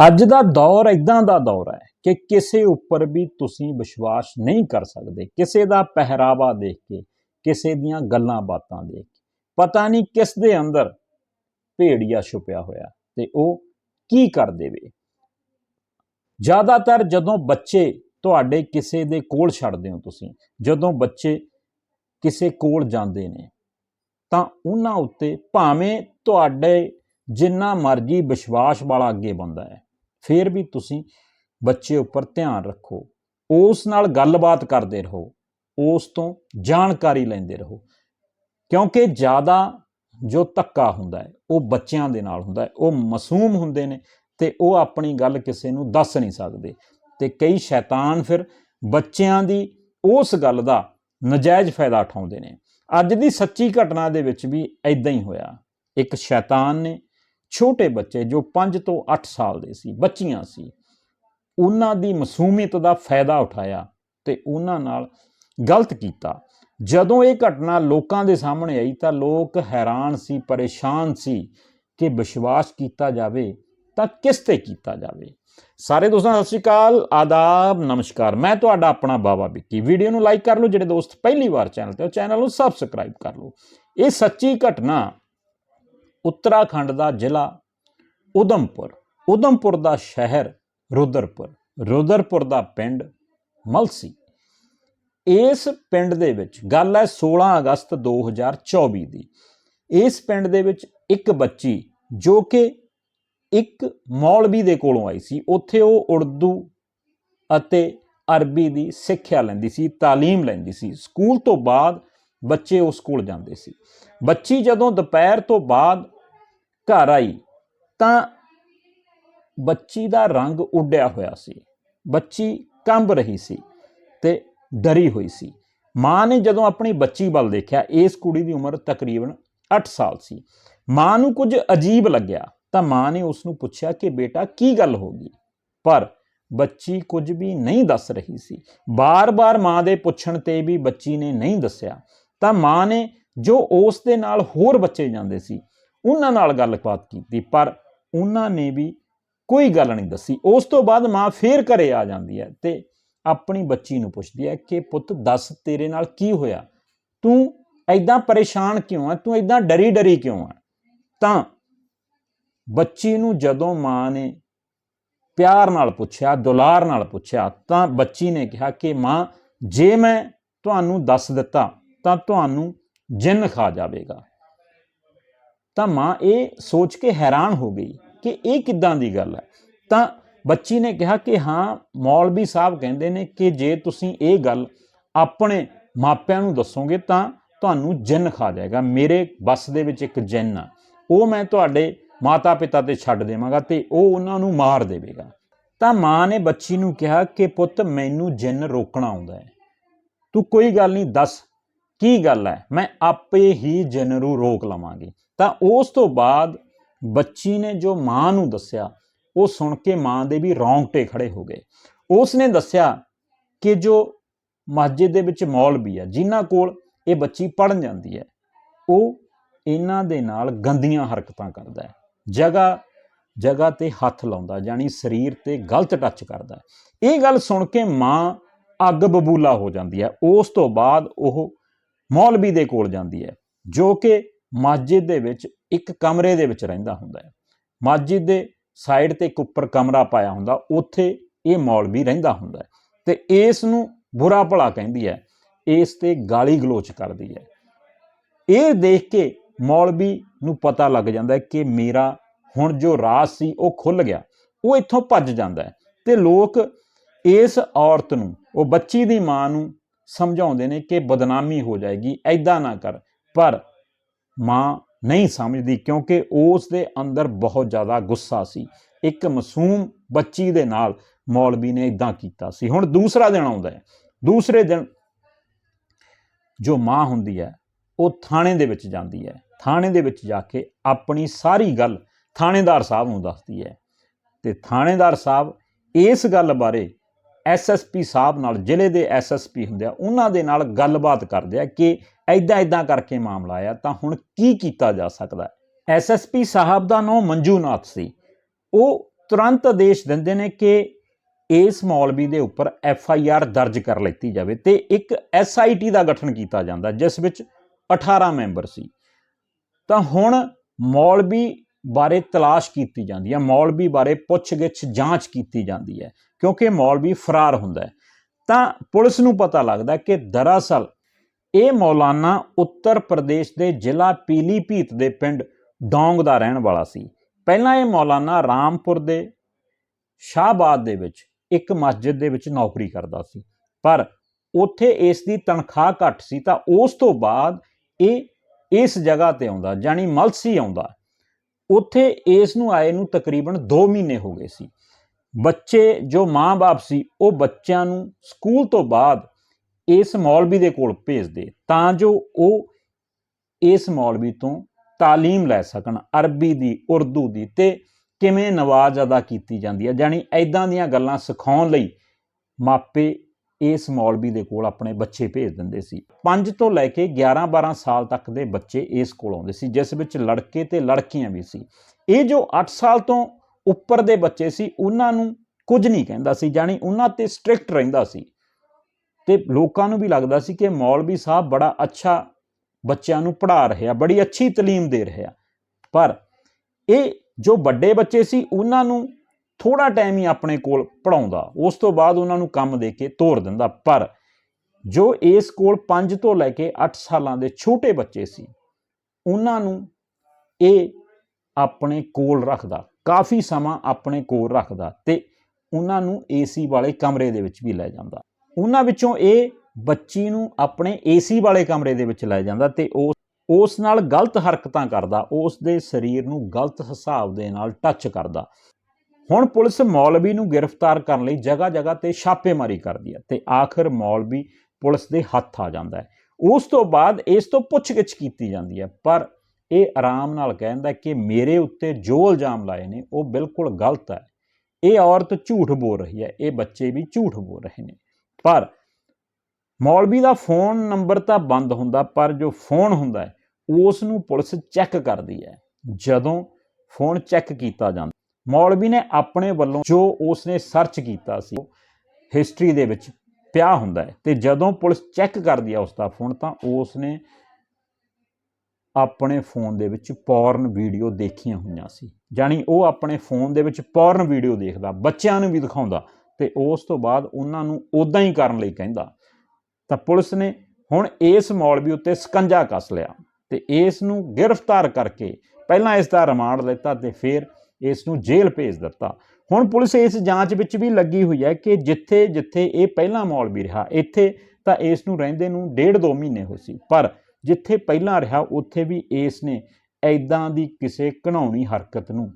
ਅੱਜ ਦਾ ਦੌਰ ਇਦਾਂ ਦਾ ਦੌਰ ਹੈ ਕਿ ਕਿਸੇ ਉੱਪਰ ਵੀ ਤੁਸੀਂ ਵਿਸ਼ਵਾਸ ਨਹੀਂ ਕਰ ਸਕਦੇ, ਕਿਸੇ ਦਾ ਪਹਿਰਾਵਾ ਦੇਖ ਕੇ, ਕਿਸੇ ਦੀਆਂ ਗੱਲਾਂ ਬਾਤਾਂ ਦੇਖ ਕੇ। ਪਤਾ ਨਹੀਂ ਕਿਸ ਦੇ ਅੰਦਰ ਭੇੜੀਆ ਛੁਪਿਆ ਹੋਇਆ ਤੇ ਉਹ ਕੀ ਕਰ ਦੇਵੇ। ਜ਼ਿਆਦਾਤਰ ਜਦੋਂ ਬੱਚੇ ਤੁਹਾਡੇ ਕਿਸੇ ਦੇ ਕੋਲ ਛੱਡਦੇ ਹੋ ਤੁਸੀਂ, ਜਦੋਂ ਬੱਚੇ ਕਿਸੇ ਕੋਲ ਜਾਂਦੇ ਨੇ, ਤਾਂ ਉਹਨਾਂ ਉੱਤੇ ਭਾਵੇਂ ਤੁਹਾਡੇ ਜਿੰਨਾ ਮਰਜ਼ੀ ਵਿਸ਼ਵਾਸ ਵਾਲਾ ਅੱਗੇ ਬੰਦਾ ਹੈ ਫਿਰ ਵੀ ਤੁਸੀਂ ਬੱਚੇ ਉੱਪਰ ਧਿਆਨ ਰੱਖੋ। ਉਸ ਨਾਲ ਗੱਲਬਾਤ ਕਰਦੇ ਰਹੋ। ਉਸ ਤੋਂ ਜਾਣਕਾਰੀ ਲੈਂਦੇ ਰਹੋ। ਕਿਉਂਕਿ ਜ਼ਿਆਦਾ ਜੋ ਧੱਕਾ ਹੁੰਦਾ ਹੈ, ਉਹ ਬੱਚਿਆਂ ਦੇ ਨਾਲ ਹੁੰਦਾ ਹੈ। ਉਹ ਮਾਸੂਮ ਹੁੰਦੇ ਨੇ ਤੇ ਉਹ ਆਪਣੀ ਗੱਲ ਕਿਸੇ ਨੂੰ ਦੱਸ ਨਹੀਂ ਸਕਦੇ। ਤੇ ਕਈ ਸ਼ੈਤਾਨ ਫਿਰ ਬੱਚਿਆਂ ਦੀ ਉਸ ਗੱਲ ਦਾ ਨਜਾਇਜ਼ ਫਾਇਦਾ ਉਠਾਉਂਦੇ ਨੇ। ਅੱਜ ਦੀ ਸੱਚੀ ਘਟਨਾ ਦੇ ਵਿੱਚ ਵੀ ਐਦਾਂ ਹੀ ਹੋਇਆ। ਇੱਕ ਸ਼ੈਤਾਨ ਨੇ ਛੋਟੇ ਬੱਚੇ ਜੋ 5 ਤੋਂ 8 ਸਾਲ ਦੇ ਸੀ, ਬੱਚੀਆਂ ਸੀ, ਉਹਨਾਂ ਦੀ ਮਾਸੂਮੀਅਤ ਦਾ ਫਾਇਦਾ ਉਠਾਇਆ ਤੇ ਉਹਨਾਂ ਨਾਲ ਗਲਤ ਕੀਤਾ। ਜਦੋਂ ਇਹ ਘਟਨਾ ਲੋਕਾਂ ਦੇ ਸਾਹਮਣੇ ਆਈ ਤਾਂ ਲੋਕ ਹੈਰਾਨ ਸੀ, ਪਰੇਸ਼ਾਨ ਸੀ ਕਿ ਵਿਸ਼ਵਾਸ ਕੀਤਾ ਜਾਵੇ ਤਾਂ ਕਿਸ ਤੇ ਕੀਤਾ ਜਾਵੇ। ਸਾਰੇ ਦੋਸਤਾਂ, ਸਤਿ ਸ਼੍ਰੀ ਅਕਾਲ, ਆਦਾਬ, ਨਮਸਕਾਰ। ਮੈਂ ਤੁਹਾਡਾ ਆਪਣਾ ਬਾਬਾ ਵਿੱਕੀ। ਵੀਡੀਓ ਨੂੰ ਲਾਈਕ ਕਰ ਲਓ, ਜਿਹੜੇ ਦੋਸਤ ਪਹਿਲੀ ਵਾਰ ਚੈਨਲ ਤੇ ਉਹ ਚੈਨਲ ਨੂੰ ਸਬਸਕ੍ਰਾਈਬ ਕਰ ਲਓ। ਇਹ ਸੱਚੀ ਘਟਨਾ ਉੱਤਰਾਖੰਡ ਦਾ ਜ਼ਿਲ੍ਹਾ ਉਦਮਪੁਰ ਉਦਮਪੁਰ ਦਾ ਸ਼ਹਿਰ ਰੁਦਰਪੁਰ ਰੁਦਰਪੁਰ ਦਾ ਪਿੰਡ ਮਲਸੀ ਇਸ ਪਿੰਡ ਦੇ ਵਿੱਚ ਗੱਲ ਹੈ 16 ਅਗਸਤ 2024 ਦੀ ਇਸ ਪਿੰਡ ਦੇ ਵਿੱਚ ਇੱਕ ਬੱਚੀ ਜੋ ਕਿ ਇੱਕ ਮੌਲਵੀ ਦੇ ਕੋਲੋਂ ਆਈ ਸੀ ਉੱਥੇ ਉਹ ਉਰਦੂ ਅਤੇ ਅਰਬੀ ਦੀ ਸਿੱਖਿਆ ਲੈਂਦੀ ਸੀ تعلیم ਲੈਂਦੀ ਸੀ ਸਕੂਲ ਤੋਂ ਬਾਅਦ ਬੱਚੇ ਉਸ ਕੋਲ ਜਾਂਦੇ ਸੀ ਬੱਚੀ ਜਦੋਂ ਦੁਪਹਿਰ ਤੋਂ ਬਾਅਦ ਘਰ ਆਈ ਤਾਂ ਬੱਚੀ ਦਾ ਰੰਗ ਉੱਡਿਆ ਹੋਇਆ ਸੀ। ਬੱਚੀ ਕੰਬ ਰਹੀ ਸੀ ਤੇ ਡਰੀ ਹੋਈ ਸੀ। ਮਾਂ ਨੇ ਜਦੋਂ ਆਪਣੀ ਬੱਚੀ ਵੱਲ ਦੇਖਿਆ, ਇਸ ਕੁੜੀ ਦੀ ਉਮਰ ਤਕਰੀਬਨ 8 ਸਾਲ ਸੀ। ਮਾਂ ਨੂੰ ਕੁਝ ਅਜੀਬ ਲੱਗਿਆ ਤਾਂ ਮਾਂ ਨੇ ਉਸ ਨੂੰ ਪੁੱਛਿਆ ਕਿ ਬੇਟਾ ਕੀ ਗੱਲ ਹੋ ਗਈ? ਪਰ ਬੱਚੀ ਕੁਝ ਵੀ ਨਹੀਂ ਦੱਸ ਰਹੀ ਸੀ। ਬਾਰ-ਬਾਰ ਮਾਂ ਦੇ ਪੁੱਛਣ ਤੇ ਵੀ ਬੱਚੀ ਨੇ ਨਹੀਂ ਦੱਸਿਆ। ਤਾਂ ਮਾਂ ਨੇ ਜੋ ਉਸ ਦੇ ਨਾਲ ਹੋਰ ਬੱਚੇ ਜਾਂਦੇ ਸੀ ਉਹਨਾਂ ਨਾਲ ਗੱਲਬਾਤ ਕੀਤੀ, ਪਰ ਉਹਨਾਂ ਨੇ ਵੀ ਕੋਈ ਗੱਲ ਨਹੀਂ ਦੱਸੀ। ਉਸ ਤੋਂ ਬਾਅਦ ਮਾਂ ਫੇਰ ਘਰੇ ਆ ਜਾਂਦੀ ਹੈ ਤੇ ਆਪਣੀ ਬੱਚੀ ਨੂੰ ਪੁੱਛਦੀ ਹੈ ਕਿ, ਪੁੱਤ, ਦੱਸ ਤੇਰੇ ਨਾਲ ਕੀ ਹੋਇਆ? ਤੂੰ ਐਦਾਂ ਪਰੇਸ਼ਾਨ ਕਿਉਂ ਆ? ਤੂੰ ਐਦਾਂ ਡਰੀ ਡਰੀ ਕਿਉਂ ਆ? ਤਾਂ ਬੱਚੀ ਨੂੰ ਜਦੋਂ ਮਾਂ ਨੇ ਪਿਆਰ ਨਾਲ ਪੁੱਛਿਆ, ਦੁਲਾਰ ਨਾਲ ਪੁੱਛਿਆ, ਤਾਂ ਬੱਚੀ ਨੇ ਕਿਹਾ ਕਿ, ਮਾਂ, ਜੇ ਮੈਂ ਤੁਹਾਨੂੰ ਦੱਸ ਦਿੱਤਾ, ਤਾਂ ਤੁਹਾਨੂੰ ਜਿੰਨ ਖਾ ਜਾਵੇਗਾ। ਤਾਂ ਮਾਂ ਇਹ ਸੋਚ ਕੇ ਹੈਰਾਨ ਹੋ ਗਈ ਕਿ ਇਹ ਕਿੱਦਾਂ ਦੀ ਗੱਲ ਹੈ। ਤਾਂ ਬੱਚੀ ਨੇ ਕਿਹਾ ਕਿ ਹਾਂ, ਮੌਲਵੀ ਸਾਹਿਬ ਕਹਿੰਦੇ ਨੇ ਕਿ ਜੇ ਤੁਸੀਂ ਇਹ ਗੱਲ ਆਪਣੇ ਮਾਪਿਆਂ ਨੂੰ ਦੱਸੋਗੇ ਤਾਂ ਤੁਹਾਨੂੰ ਜਿੰਨ ਖਾ ਜਾਏਗਾ। ਮੇਰੇ ਬਸ ਦੇ ਵਿੱਚ ਇੱਕ ਜਿੰਨ ਆ। ਉਹ ਮੈਂ ਤੁਹਾਡੇ ਮਾਤਾ ਪਿਤਾ ਤੇ ਛੱਡ ਦੇਵਾਂਗਾ ਤੇ ਉਹ ਉਹਨਾਂ ਨੂੰ ਮਾਰ ਦੇਵੇਗਾ। ਤਾਂ ਮਾਂ ਨੇ ਬੱਚੀ ਨੂੰ ਕਿਹਾ ਕਿ ਪੁੱਤ, ਮੈਨੂੰ ਜਿੰਨ ਰੋਕਣਾ ਆਉਂਦਾ ਹੈ। ਤੂੰ ਕੋਈ ਗੱਲ ਨਹੀਂ, ਦੱਸ ਕੀ ਗੱਲ ਹੈ? ਮੈਂ ਆਪੇ ਹੀ ਜਿੰਨ ਨੂੰ ਰੋਕ ਲਵਾਂਗੀ। ਤਾਂ ਉਸ ਤੋਂ ਬਾਅਦ ਬੱਚੀ ਨੇ ਜੋ ਮਾਂ ਨੂੰ ਦੱਸਿਆ, ਉਹ ਸੁਣ ਕੇ ਮਾਂ ਦੇ ਵੀ ਰੌਂਗਟੇ ਖੜੇ ਹੋ ਗਏ। ਉਸ ਨੇ ਦੱਸਿਆ ਕਿ ਜੋ ਮਸਜਿਦ ਦੇ ਵਿੱਚ ਮੌਲਵੀ ਆ, ਜਿਨ੍ਹਾਂ ਕੋਲ ਇਹ ਬੱਚੀ ਪੜਨ ਜਾਂਦੀ ਹੈ, ਉਹ ਇਹਨਾਂ ਦੇ ਨਾਲ ਗੰਦੀਆਂ ਹਰਕਤਾਂ ਕਰਦਾ ਹੈ। ਜਗ੍ਹਾ ਜਗ੍ਹਾ ਤੇ ਹੱਥ ਲਾਉਂਦਾ, ਯਾਨੀ ਸਰੀਰ ਤੇ ਗਲਤ ਟੱਚ ਕਰਦਾ ਇਹ ਗੱਲ ਸੁਣ ਕੇ ਮਾਂ ਅੱਗ ਬਬੂਲਾ ਹੋ ਜਾਂਦੀ ਹੈ। ਉਸ ਤੋਂ ਬਾਅਦ ਉਹ ਮੌਲਵੀ ਦੇ ਕੋਲ ਜਾਂਦੀ ਹੈ, ਜੋ ਕਿ ਮਸਜਿਦ ਦੇ ਵਿੱਚ ਇੱਕ ਕਮਰੇ ਦੇ ਵਿੱਚ ਰਹਿੰਦਾ ਹੁੰਦਾ ਹੈ। ਮਸਜਿਦ ਦੇ ਸਾਈਡ ਤੇ ਇੱਕ ਉੱਪਰ ਕਮਰਾ ਪਾਇਆ ਹੁੰਦਾ, ਉੱਥੇ ਇਹ ਮੌਲਵੀ ਰਹਿੰਦਾ ਹੁੰਦਾ ਹੈ ਤੇ ਇਸ ਨੂੰ ਬੁਰਾ ਭਲਾ ਕਹਿੰਦੀ ਹੈ, ਇਸ ਤੇ ਗਾਲੀ ਗਲੋਚ ਕਰਦੀ ਹੈ। ਇਹ ਦੇਖ ਕੇ ਮੌਲਵੀ ਨੂੰ ਪਤਾ ਲੱਗ ਜਾਂਦਾ ਹੈ ਕਿ ਮੇਰਾ ਹੁਣ ਜੋ ਰਾਜ ਸੀ ਉਹ ਖੁੱਲ ਗਿਆ, ਉਹ ਇੱਥੋਂ ਭੱਜ ਜਾਂਦਾ ਹੈ ਤੇ ਲੋਕ ਇਸ ਔਰਤ ਨੂੰ, ਉਹ ਬੱਚੀ ਦੀ ਮਾਂ ਨੂੰ ਸਮਝਾਉਂਦੇ ਨੇ ਕਿ ਬਦਨਾਮੀ ਹੋ ਜਾਏਗੀ ਐਦਾਂ ਨਾ ਕਰ, ਪਰ ਮਾਂ ਨਹੀਂ ਸਮਝਦੀ ਕਿਉਂਕਿ ਉਸ ਦੇ ਅੰਦਰ ਬਹੁਤ ਜ਼ਿਆਦਾ ਗੁੱਸਾ ਸੀ। ਇੱਕ ਮਾਸੂਮ ਬੱਚੀ ਦੇ ਨਾਲ ਮੌਲਵੀ ਨੇ ਇਦਾਂ ਕੀਤਾ ਸੀ। ਹੁਣ ਦੂਸਰਾ ਦਿਨ ਆਉਂਦਾ ਹੈ। ਦੂਸਰੇ ਦਿਨ ਜੋ ਮਾਂ ਹੁੰਦੀ ਹੈ, ਉਹ ਥਾਣੇ ਦੇ ਵਿੱਚ ਜਾਂਦੀ ਹੈ। ਥਾਣੇ ਦੇ ਵਿੱਚ ਜਾ ਕੇ ਆਪਣੀ ਸਾਰੀ ਗੱਲ ਥਾਣੇਦਾਰ ਸਾਹਿਬ ਨੂੰ ਦੱਸਦੀ ਹੈ। ਤੇ ਥਾਣੇਦਾਰ ਸਾਹਿਬ ਇਸ ਗੱਲ ਬਾਰੇ ਐਸਐਸਪੀ ਸਾਹਿਬ ਨਾਲ, ਜ਼ਿਲ੍ਹੇ ਦੇ ਐਸਐਸਪੀ ਹੁੰਦੇ ਆ, ਉਹਨਾਂ ਦੇ ਨਾਲ ਗੱਲਬਾਤ ਕਰਦੇ ਆ ਕਿ ਐਦਾਂ ਐਦਾਂ ਕਰਕੇ ਮਾਮਲਾ ਆਇਆ, ਤਾਂ ਹੁਣ ਕੀ ਕੀਤਾ ਜਾ ਸਕਦਾ? ਹੈ ਐਸਐਸਪੀ ਸਾਹਿਬ ਦਾ ਨਾਮ ਮੰਜੂਨਾਥ ਸੀ। ਉਹ ਤੁਰੰਤ ਆਦੇਸ਼ ਦਿੰਦੇ ਨੇ ਕਿ ਇਸ ਮੌਲਵੀ ਦੇ ਉੱਪਰ ਐਫ ਆਈ ਆਰ ਦਰਜ ਕਰ ਲਈ ਜਾਵੇ ਤੇ ਇੱਕ ਐਸ ਆਈ ਟੀ ਦਾ ਗਠਨ ਕੀਤਾ ਜਾਂਦਾ, ਜਿਸ ਵਿੱਚ 18 ਮੈਂਬਰ ਸੀ। ਤਾਂ ਹੁਣ ਮੌਲਵੀ ਬਾਰੇ ਤਲਾਸ਼ ਕੀਤੀ ਜਾਂਦੀ ਹੈ, ਮੌਲਵੀ ਬਾਰੇ ਪੁੱਛਗਿੱਛ ਜਾਂਚ ਕੀਤੀ ਜਾਂਦੀ ਹੈ, ਕਿਉਂਕਿ ਮੌਲਵੀ ਫਰਾਰ ਹੁੰਦਾ ਹੈ। ਤਾਂ ਪੁਲਿਸ ਨੂੰ ਪਤਾ ਲੱਗਦਾ ਕਿ ਦਰਅਸਲ ਇਹ ਮੌਲਾਨਾ ਉੱਤਰ ਪ੍ਰਦੇਸ਼ ਦੇ ਜ਼ਿਲ੍ਹਾ ਪੀਲੀਭੀਤ ਦੇ ਪਿੰਡ ਡੌਂਗ ਦਾ ਰਹਿਣ ਵਾਲਾ ਸੀ। ਪਹਿਲਾਂ ਇਹ ਮੌਲਾਨਾ ਰਾਮਪੁਰ ਦੇ ਸ਼ਾਹਬਾਦ ਦੇ ਵਿੱਚ ਇੱਕ ਮਸਜਿਦ ਦੇ ਵਿੱਚ ਨੌਕਰੀ ਕਰਦਾ ਸੀ, ਪਰ ਉੱਥੇ ਇਸ ਦੀ ਤਨਖਾਹ ਘੱਟ ਸੀ ਤਾਂ ਉਸ ਤੋਂ ਬਾਅਦ ਇਹ ਇਸ ਜਗ੍ਹਾ ਤੇ ਆਉਂਦਾ ਜਾਨੀ ਮਲਸੀ ਆਉਂਦਾ ਉੱਥੇ ਇਸ ਨੂੰ ਆਏ ਨੂੰ ਤਕਰੀਬਨ 2 ਮਹੀਨੇ ਹੋ ਗਏ ਸੀ। ਬੱਚੇ, ਜੋ ਮਾਂ-ਬਾਪ ਸੀ, ਉਹ ਬੱਚਿਆਂ ਨੂੰ ਸਕੂਲ ਤੋਂ ਬਾਅਦ ਇਸ ਮੌਲਵੀ ਦੇ ਕੋਲ ਭੇਜਦੇ, ਤਾਂ ਜੋ ਉਹ ਇਸ ਮੌਲਵੀ ਤੋਂ ਤਾਲੀਮ ਲੈ ਸਕਣ, ਅਰਬੀ ਦੀ, ਉਰਦੂ ਦੀ, ਤੇ ਕਿਵੇਂ ਨਵਾਜ਼ ਅਦਾ ਕੀਤੀ ਜਾਂਦੀ ਹੈ। ਜਾਨੀ ਐਦਾਂ ਦੀਆਂ ਗੱਲਾਂ ਸਿਖਾਉਣ ਲਈ ਮਾਪੇ ਇਸ ਮੌਲਵੀ ਦੇ ਕੋਲ ਆਪਣੇ ਬੱਚੇ ਭੇਜ ਦਿੰਦੇ ਸੀ। 5 ਤੋਂ ਲੈ ਕੇ 11 12 ਸਾਲ ਤੱਕ ਦੇ ਬੱਚੇ ਇਸ ਕੋਲ ਆਉਂਦੇ ਸੀ, ਜਿਸ ਵਿੱਚ ਲੜਕੇ ਤੇ ਲੜਕੀਆਂ ਵੀ ਸੀ। ਇਹ ਜੋ 8 ਸਾਲ ਤੋਂ ਉੱਪਰ ਦੇ ਬੱਚੇ ਸੀ, ਉਹਨਾਂ ਨੂੰ ਕੁਝ ਨਹੀਂ ਕਹਿੰਦਾ ਸੀ ਜਾਨੀ ਉਹਨਾਂ ਤੇ ਸਟ੍ਰਿਕਟ ਰਹਿੰਦਾ ਸੀ। ਤੇ ਲੋਕਾਂ ਨੂੰ ਵੀ ਲੱਗਦਾ ਸੀ ਕਿ ਮੌਲਵੀ ਸਾਹਿਬ ਬੜਾ ਅੱਛਾ ਬੱਚਿਆਂ ਨੂੰ ਪੜ੍ਹਾ ਰਿਹਾ, ਬੜੀ ਅੱਛੀ ਤਾਲੀਮ ਦੇ ਰਿਹਾ। ਪਰ ਇਹ ਜੋ ਵੱਡੇ ਬੱਚੇ ਸੀ, ਉਹਨਾਂ ਨੂੰ ਥੋੜਾ ਟਾਈਮ ਹੀ ਆਪਣੇ ਕੋਲ ਪੜਾਉਂਦਾ ਉਸ ਤੋਂ ਬਾਅਦ ਉਹਨਾਂ ਨੂੰ ਕੰਮ ਦੇ ਕੇ ਤੋਰ ਦਿੰਦਾ। ਪਰ ਜੋ ਇਸ ਕੋਲ 5 ਤੋਂ ਲੈ ਕੇ 8 ਸਾਲਾਂ ਦੇ ਛੋਟੇ ਬੱਚੇ ਸੀ, ਉਹਨਾਂ ਨੂੰ ਇਹ ਆਪਣੇ ਕੋਲ ਰੱਖਦਾ, ਕਾਫੀ ਸਮਾਂ ਆਪਣੇ ਕੋਲ ਰੱਖਦਾ ਤੇ ਉਹਨਾਂ ਨੂੰ ਏਸੀ ਵਾਲੇ ਕਮਰੇ ਦੇ ਵਿੱਚ ਵੀ ਲੈ ਜਾਂਦਾ। ਉਹਨਾਂ ਵਿੱਚੋਂ ਇਹ ਬੱਚੀ ਨੂੰ ਆਪਣੇ ਏਸੀ ਵਾਲੇ ਕਮਰੇ ਦੇ ਵਿੱਚ ਲੈ ਜਾਂਦਾ ਤੇ ਉਸ ਉਸ ਨਾਲ ਗਲਤ ਹਰਕਤਾਂ ਕਰਦਾ, ਉਸ ਦੇ ਸਰੀਰ ਨੂੰ ਗਲਤ ਹਿਸਾਬ ਦੇ ਨਾਲ ਟੱਚ ਕਰਦਾ। ਹੁਣ ਪੁਲਿਸ ਮੌਲਵੀ ਨੂੰ ਗ੍ਰਿਫਤਾਰ ਕਰਨ ਲਈ ਜਗ੍ਹਾ ਜਗ੍ਹਾ ਤੇ ਛਾਪੇਮਾਰੀ ਕਰਦੀ ਹੈ ਤੇ ਆਖਰ ਮੌਲਵੀ ਪੁਲਿਸ ਦੇ ਹੱਥ ਆ ਜਾਂਦਾ ਹੈ। ਉਸ ਤੋਂ ਬਾਅਦ ਇਸ ਤੋਂ ਪੁੱਛਗਿੱਛ ਕੀਤੀ ਜਾਂਦੀ ਹੈ, ਪਰ ਇਹ ਆਰਾਮ ਨਾਲ ਕਹਿੰਦਾ ਕਿ ਮੇਰੇ ਉੱਤੇ ਜੋ ਇਲਜ਼ਾਮ ਲਾਏ ਨੇ, ਉਹ ਬਿਲਕੁਲ ਗਲਤ ਹੈ। ਇਹ ਔਰਤ ਝੂਠ ਬੋਲ ਰਹੀ ਹੈ, ਇਹ ਬੱਚੇ ਵੀ ਝੂਠ ਬੋਲ ਰਹੇ ਨੇ। ਪਰ ਮੌਲਵੀ ਦਾ ਫੋਨ ਨੰਬਰ ਤਾਂ ਬੰਦ ਹੁੰਦਾ, ਪਰ ਜੋ ਫੋਨ ਹੁੰਦਾ ਉਸ ਨੂੰ ਪੁਲਿਸ ਚੈੱਕ ਕਰਦੀ ਹੈ। ਜਦੋਂ ਫੋਨ ਚੈੱਕ ਕੀਤਾ ਜਾਂਦਾ ਮੌਲਵੀ ਨੇ ਆਪਣੇ ਵੱਲੋਂ ਜੋ ਉਸਨੇ ਸਰਚ ਕੀਤਾ ਸੀ ਹਿਸਟਰੀ ਦੇ ਵਿੱਚ ਪਿਆ ਹੁੰਦਾ ਹੈ ਤੇ ਜਦੋਂ ਪੁਲਿਸ ਚੈੱਕ ਕਰਦੀ ਹੈ ਉਸ ਦਾ ਫੋਨ ਤਾਂ ਉਸਨੇ ਆਪਣੇ ਫੋਨ ਦੇ ਵਿੱਚ ਪੌਰਨ ਵੀਡੀਓ ਦੇਖੀਆਂ ਹੋਈਆਂ ਸੀ। ਜਾਨੀ ਉਹ ਆਪਣੇ ਫੋਨ ਦੇ ਵਿੱਚ ਪੌਰਨ ਵੀਡੀਓ ਦੇਖਦਾ, ਬੱਚਿਆਂ ਨੂੰ ਵੀ ਦਿਖਾਉਂਦਾ ਤੇ ਉਸ ਤੋਂ ਬਾਅਦ ਉਹਨਾਂ ਨੂੰ ਉਦਾਂ ਹੀ ਕਰਨ ਲਈ ਕਹਿੰਦਾ। ਤਾਂ ਪੁਲਿਸ ਨੇ ਹੁਣ ਇਸ ਮੌਲਵੀ ਉੱਤੇ ਸਕੰਜਾ ਕੱਸ ਲਿਆ ਤੇ ਇਸ ਨੂੰ ਗ੍ਰਿਫਤਾਰ ਕਰਕੇ ਪਹਿਲਾਂ ਇਸ ਦਾ ਰਿਮਾਂਡ ਲਿੱਤਾ ਤੇ ਫਿਰ ਇਸ ਨੂੰ ਜੇਲ੍ਹ ਭੇਜ ਦਿੱਤਾ। ਹੁਣ ਪੁਲਿਸ ਇਸ ਜਾਂਚ ਵਿੱਚ ਵੀ ਲੱਗੀ ਹੋਈ ਹੈ ਕਿ ਜਿੱਥੇ ਜਿੱਥੇ ਇਹ ਪਹਿਲਾਂ ਮੌਲਵੀ ਰਿਹਾ, ਇੱਥੇ ਤਾਂ ਇਸ ਨੂੰ ਰਹਿੰਦੇ ਨੂੰ ਡੇਢ ਦੋ ਮਹੀਨੇ ਹੋਏ ਸੀ। ਪਰ ਜਿੱਥੇ ਪਹਿਲਾਂ ਰਿਹਾ, ਉੱਥੇ ਵੀ ਇਸ ਨੇ ਐਦਾਂ ਦੀ ਕਿਸੇ ਘਣਾਉਣੀ ਹਰਕਤ ਨੂੰ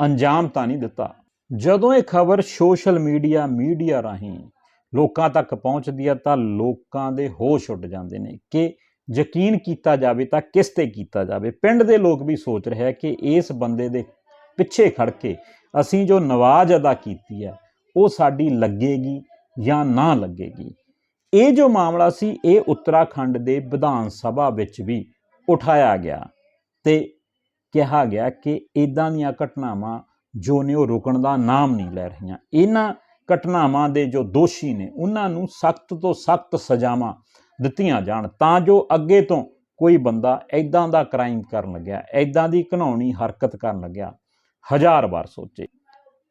ਅੰਜਾਮ ਤਾਂ ਨਹੀਂ ਦਿੱਤਾ। ਜਦੋਂ ਇਹ ਖਬਰ ਸੋਸ਼ਲ ਮੀਡੀਆ ਮੀਡੀਆ ਰਾਹੀਂ ਲੋਕਾਂ ਤੱਕ ਪਹੁੰਚਦੀ ਹੈ ਤਾਂ ਲੋਕਾਂ ਦੇ ਹੋਸ਼ ਉੱਡ ਜਾਂਦੇ ਨੇ ਕਿ ਯਕੀਨ ਕੀਤਾ ਜਾਵੇ ਤਾਂ ਕਿਸ ਤੇ ਕੀਤਾ ਜਾਵੇ। ਪਿੰਡ ਦੇ ਲੋਕ ਵੀ ਸੋਚ ਰਹੇ ਕਿ ਇਸ ਬੰਦੇ ਦੇ ਪਿੱਛੇ ਖੜ ਕੇ ਅਸੀਂ ਜੋ ਨਵਾਜ਼ ਅਦਾ ਕੀਤੀ ਹੈ, ਉਹ ਸਾਡੀ ਲੱਗੇਗੀ ਜਾਂ ਨਾ ਲੱਗੇਗੀ। ਇਹ ਜੋ ਮਾਮਲਾ ਸੀ, ਇਹ ਉੱਤਰਾਖੰਡ ਦੇ ਵਿਧਾਨ ਸਭਾ ਵਿੱਚ ਵੀ ਉਠਾਇਆ ਗਿਆ ਤੇ ਕਿਹਾ ਗਿਆ ਕਿ ਇਦਾਂ ਦੀਆਂ ਘਟਨਾਵਾਂ ਜੋ ਨੇ ਉਹ ਰੁਕਣ ਦਾ ਨਾਮ ਨਹੀਂ ਲੈ ਰਹੀਆਂ। ਇਹਨਾਂ ਘਟਨਾਵਾਂ ਦੇ ਜੋ ਦੋਸ਼ੀ ਨੇ, ਉਹਨਾਂ ਨੂੰ ਸਖਤ ਤੋਂ ਸਖਤ ਸਜ਼ਾਵਾਂ ਦਿੱਤੀਆਂ ਜਾਣ ਤਾਂ ਜੋ ਅੱਗੇ ਤੋਂ ਕੋਈ ਬੰਦਾ ਐਦਾਂ ਦਾ ਕ੍ਰਾਈਮ ਕਰਨ ਲੱਗਿਆ ਐਦਾਂ ਦੀ ਘਨਾਉਣੀ ਹਰਕਤ ਕਰਨ ਲੱਗਿਆ। ਹਜ਼ਾਰ ਵਾਰ ਸੋਚੇ।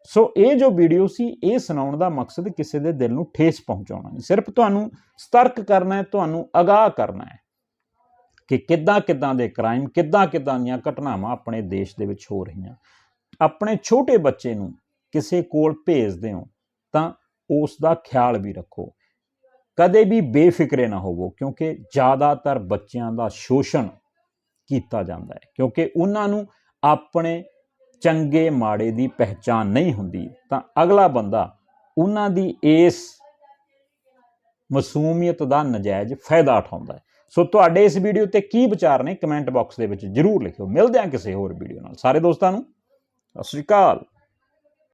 ਸੋ ਇਹ ਜੋ ਵੀਡੀਓ ਸੀ, ਇਹ ਸੁਣਾਉਣ ਦਾ ਮਕਸਦ ਕਿਸੇ ਦੇ ਦਿਲ ਨੂੰ ਠੇਸ ਪਹੁੰਚਾਉਣਾ ਨਹੀਂ। ਸਿਰਫ ਤੁਹਾਨੂੰ ਸਤਰਕ ਕਰਨਾ ਹੈ, ਤੁਹਾਨੂੰ ਅਗਾਹ ਕਰਨਾ ਹੈ ਕਿ ਕਿੱਦਾਂ ਕਿੱਦਾਂ ਦੇ ਕ੍ਰਾਈਮ, ਕਿੱਦਾਂ ਕਿੱਦਾਂ ਦੀਆਂ ਘਟਨਾਵਾਂ ਆਪਣੇ ਦੇਸ਼ ਦੇ ਵਿੱਚ ਹੋ ਰਹੀਆਂ। ਆਪਣੇ ਛੋਟੇ ਬੱਚੇ ਨੂੰ ਕਿਸੇ ਕੋਲ ਭੇਜਦੇ ਹੋ, ਤਾਂ ਉਸ ਦਾ ਖਿਆਲ ਵੀ ਰੱਖੋ। ਕਦੇ ਵੀ ਬੇਫਿਕਰੇ ਨਾ ਹੋਵੋ, ਕਿਉਂਕਿ ਜ਼ਿਆਦਾਤਰ ਬੱਚਿਆਂ ਦਾ ਸ਼ੋਸ਼ਣ ਕੀਤਾ ਜਾਂਦਾ ਹੈ। ਕਿਉਂਕਿ ਉਹਨਾਂ ਨੂੰ ਆਪਣੇ ਚੰਗੇ ਮਾੜੇ ਦੀ ਪਹਿਚਾਨ ਨਹੀਂ ਹੁੰਦੀ, ਤਾਂ ਅਗਲਾ ਬੰਦਾ ਉਹਨਾਂ ਦੀ ਇਸ ਮਾਸੂਮੀਅਤ ਦਾ ਨਜਾਇਜ਼ ਫਾਇਦਾ ਉਠਾਉਂਦਾ ਹੈ। ਸੋ ਤੁਹਾਡੇ ਇਸ ਵੀਡੀਓ ਤੇ ਕੀ ਵਿਚਾਰ ਨੇ ਕਮੈਂਟ ਬਾਕਸ ਦੇ ਵਿੱਚ ਜਰੂਰ ਲਿਖਿਓ। ਮਿਲਦੇ ਹਾਂ ਕਿਸੇ ਹੋਰ ਵੀਡੀਓ ਨਾਲ। ਸਾਰੇ ਦੋਸਤਾਂ ਨੂੰ, ਸਤਿ ਸ਼੍ਰੀ ਅਕਾਲ।